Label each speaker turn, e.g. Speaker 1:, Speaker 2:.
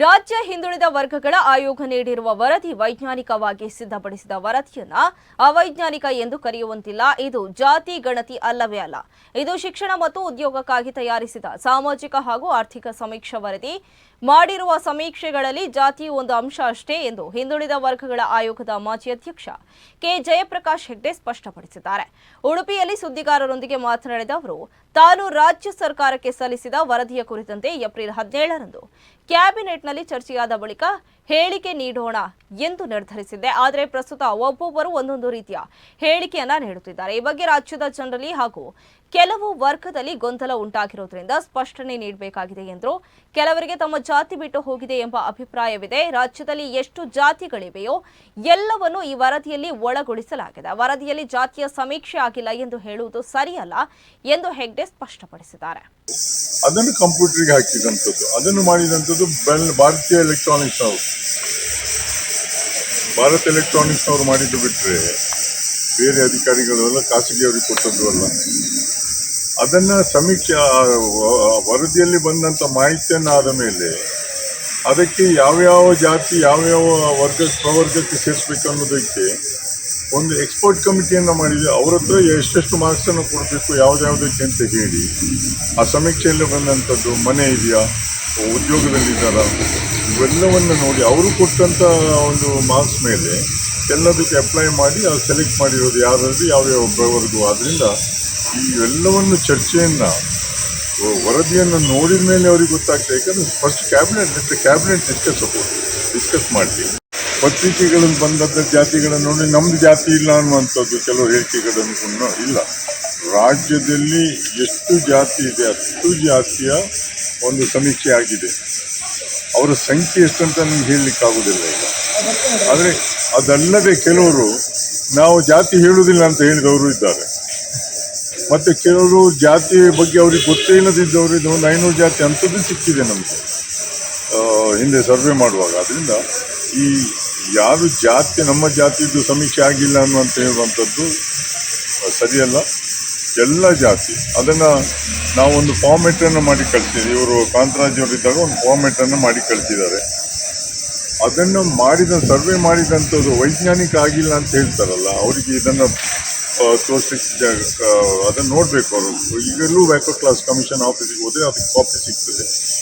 Speaker 1: ರಾಜ್ಯ ಹಿಂದುಳಿದ ವರ್ಗಗಳ ಆಯೋಗ ನೀಡಿರುವ ವರದಿ ವೈಜ್ಞಾನಿಕವಾಗಿ ಸಿದ್ಧಪಡಿಸಿದ ವರದಿಯನ್ನ ಅವೈಜ್ಞಾನಿಕ ಎಂದು ಕರೆಯುವಂತಿಲ್ಲ. ಇದು ಜಾತಿ, ಗಣತಿ ಅಲ್ಲವೇ ಅಲ್ಲ. ಇದು ಶಿಕ್ಷಣ ಮತ್ತು ಉದ್ಯೋಗಕ್ಕಾಗಿ ತಯಾರಿಸಿದ ಸಾಮಾಜಿಕ ಹಾಗೂ ಆರ್ಥಿಕ ಸಮೀಕ್ಷಾ ವರದಿ. ಮಾಡಿರುವ ಸಮೀಕ್ಷೆಗಳಲ್ಲಿ ಜಾತಿ ಒಂದು ಅಂಶ ಅಷ್ಟೇ ಎಂದು ಹಿಂದುಳಿದ ವರ್ಗಗಳ ಆಯೋಗದ ಮಾಜಿ ಅಧ್ಯಕ್ಷ ಕೆ. ಜಯಪ್ರಕಾಶ್ ಹೆಗ್ಡೆ ಸ್ಪಷ್ಟಪಡಿಸಿದ್ದಾರೆ. ಉಡುಪಿಯಲ್ಲಿ ಸುದ್ದಿಗಾರರೊಂದಿಗೆ ಮಾತನಾಡಿದ ಅವರು, ತಾನು ರಾಜ್ಯ ಸರ್ಕಾರಕ್ಕೆ ಸಲ್ಲಿಸಿದ ವರದಿಯ ಕುರಿತಂತೆ ಏಪ್ರಿಲ್ ಹದಿನೇಳರಂದು ಕ್ಯಾಬಿನೆಟ್ನಲ್ಲಿ ಚರ್ಚೆಯಾದ ಬಳಿಕ ಹೇಳಿಕೆ ನೀಡೋಣ ಎಂದು ನಿರ್ಧರಿಸಿದೆ ಆದರೆ ಪ್ರಸ್ತುತ ಒಬ್ಬೊಬ್ಬರು ಒಂದೊಂದು ರೀತಿಯ ಹೇಳಿಕೆಯನ್ನ ನೀಡುತ್ತಿದ್ದಾರೆ. ಈ ಬಗ್ಗೆ ರಾಜ್ಯದ ಜನರಲ್ಲಿ ಹಾಗೂ ಕೆಲವು ವರ್ಗದಲ್ಲಿ ಗೊಂದಲ ಉಂಟಾಗಿರೋದ್ರಿಂದ ಸ್ಪಷ್ಟನೆ ನೀಡಬೇಕಾಗಿದೆ ಎಂದರು ಕೆಲವರಿಗೆ ತಮ್ಮ ಜಾತಿ ಬಿಟ್ಟು ಹೋಗಿದೆ ಎಂಬ ಅಭಿಪ್ರಾಯವಿದೆ. ರಾಜ್ಯದಲ್ಲಿ ಎಷ್ಟು ಜಾತಿಗಳಿವೆಯೋ ಎಲ್ಲವನ್ನು ಈ ವರದಿಯಲ್ಲಿ ಒಳಗೊಳಿಸಲಾಗಿದೆ. ವರದಿಯಲ್ಲಿ ಜಾತಿಯ ಸಮೀಕ್ಷೆ ಆಗಿಲ್ಲ ಎಂದು ಹೇಳುವುದು ಸರಿಯಲ್ಲ ಎಂದು ಹೆಗ್ಡೆ ಸ್ಪಷ್ಟಪಡಿಸಿದ್ದಾರೆ.
Speaker 2: ಅದನ್ನು ಕಂಪ್ಯೂಟರ್ಗೆ ಹಾಕಿದಂಥದ್ದು. ಅದನ್ನು ಮಾಡಿದಂಥದ್ದು ಬೆಲ್, ಭಾರತೀಯ ಎಲೆಕ್ಟ್ರಾನಿಕ್ಸ್ ಅವರು. ಭಾರತ್ ಎಲೆಕ್ಟ್ರಾನಿಕ್ಸ್ ಅವರು ಮಾಡಿದ್ದು ಬಿಟ್ಟರೆ ಬೇರೆ ಅಧಿಕಾರಿಗಳು ಎಲ್ಲ ಖಾಸಗಿಯವರಿಗೆ ಕೊಟ್ಟದ್ದು ಅಲ್ಲ. ಅದನ್ನು ಸಮೀಕ್ಷೆ ವರದಿಯಲ್ಲಿ ಬಂದಂಥ ಮಾಹಿತಿಯನ್ನು ಆದ ಮೇಲೆ ಅದಕ್ಕೆ ಯಾವ್ಯಾವ ಜಾತಿ, ಯಾವ್ಯಾವ ವರ್ಗ ಪ್ರವರ್ಗಕ್ಕೆ ಸೇರಿಸ್ಬೇಕು ಅನ್ನೋದಕ್ಕೆ ಒಂದು ಎಕ್ಸ್ಪರ್ಟ್ ಕಮಿಟಿಯನ್ನು ಮಾಡಿದೆ ಅವ್ರ ಹತ್ರ ಎಷ್ಟೆಷ್ಟು ಮಾರ್ಕ್ಸನ್ನು ಕೊಡಬೇಕು, ಯಾವುದ್ಯಾವುದಕ್ಕೆ ಅಂತ ಹೇಳಿ, ಆ ಸಮೀಕ್ಷೆಯಲ್ಲಿ ಬಂದಂಥದ್ದು, ಮನೆ ಇದೆಯಾ, ಉದ್ಯೋಗದಲ್ಲಿದ್ದಾರಾ, ಇವೆಲ್ಲವನ್ನು ನೋಡಿ ಅವರು ಕೊಟ್ಟಂಥ ಒಂದು ಮಾರ್ಕ್ಸ್ ಮೇಲೆ ಎಲ್ಲದಕ್ಕೆ ಅಪ್ಲೈ ಮಾಡಿ ಅದು ಸೆಲೆಕ್ಟ್ ಮಾಡಿರೋದು ಯಾರಾದ್ರು ಯಾವ್ಯಾವ ಪ್ರವರ್ಗ ಆದ್ದರಿಂದ ಈ ಎಲ್ಲವನ್ನು ಚರ್ಚೆಯನ್ನು, ವರದಿಯನ್ನು ನೋಡಿದ ಮೇಲೆ ಅವ್ರಿಗೆ ಗೊತ್ತಾಗ್ತದೆ. ಯಾಕಂದರೆ ಫಸ್ಟ್ ಕ್ಯಾಬಿನೆಟ್ ಕ್ಯಾಬಿನೆಟ್ ಡಿಸ್ಕಸ್ ಅಬೋದು ಡಿಸ್ಕಸ್ ಮಾಡಿ ಪತ್ರಿಕೆಗಳಲ್ಲಿ ಬಂದದ್ದ ಜಾತಿಗಳನ್ನು ನೋಡಿ ನಮ್ದು ಜಾತಿ ಇಲ್ಲ ಅನ್ನುವಂಥದ್ದು ಕೆಲವು ಹೇಳಿಕೆಗಳನ್ನು ಕೂಡ ಇಲ್ಲ. ರಾಜ್ಯದಲ್ಲಿ ಎಷ್ಟು ಜಾತಿ ಇದೆ, ಅಷ್ಟು ಜಾತಿಯ ಒಂದು ಸಮೀಕ್ಷೆ ಆಗಿದೆ. ಅವರ ಸಂಖ್ಯೆ ಎಷ್ಟಂತ ನಮ್ಗೆ ಹೇಳಲಿಕ್ಕೆ ಆಗುದಿಲ್ಲ ಈಗ. ಆದರೆ ಅದಲ್ಲದೆ ಕೆಲವರು ನಾವು ಜಾತಿ ಹೇಳುವುದಿಲ್ಲ ಅಂತ ಹೇಳಿದವರು ಇದ್ದಾರೆ. ಮತ್ತು ಕೆಲವರು ಜಾತಿ ಬಗ್ಗೆ ಅವ್ರಿಗೆ ಗೊತ್ತೇ ಇಲ್ಲದಿದ್ದವರು ಇದು ಒಂದು ಐನೂರು ಜಾತಿ ಅಂಥದ್ದು ಸಿಕ್ಕಿದೆ ನಮಗೆ. ಹಿಂದೆ ಸರ್ವೆ ಮಾಡುವಾಗ. ಅದರಿಂದ ಈ ಯಾರು ಜಾತಿ, ನಮ್ಮ ಜಾತಿದು ಸಮೀಕ್ಷೆ ಆಗಿಲ್ಲ ಅನ್ನುವಂತ ಹೇಳುವಂಥದ್ದು ಸರಿಯಲ್ಲ. ಎಲ್ಲ ಜಾತಿ. ಅದನ್ನು ನಾವು ಒಂದು ಫಾರ್ಮೆಟನ್ನು ಮಾಡಿ ಕಳಿಸಿದ್ದೀವಿ ಇವರು ಕಾಂತರಾಜ್ ಅವರಿದ್ದಾಗ ಒಂದು ಫಾರ್ಮೆಟನ್ನು ಮಾಡಿ ಕಳಿಸಿದ್ದಾರೆ ಅದನ್ನು ಮಾಡಿದ ಸರ್ವೆ ಮಾಡಿದಂಥದ್ದು ವೈಜ್ಞಾನಿಕ ಆಗಿಲ್ಲ ಅಂತ ಹೇಳ್ತಾರಲ್ಲ, ಅವರಿಗೆ ಇದನ್ನು ತೋರಿಸ್ಲಿಕ್ಕೆ ಅದನ್ನು ನೋಡಬೇಕು ಅವರು. ಈಗಲೂ ವ್ಯಾಕೋ ಕ್ಲಾಸ್ ಕಮಿಷನ್ ಆಫೀಸಿಗೆ ಹೋದರೆ ಅದಕ್ಕೆ ಕಾಪಿ ಸಿಗ್ತದೆ.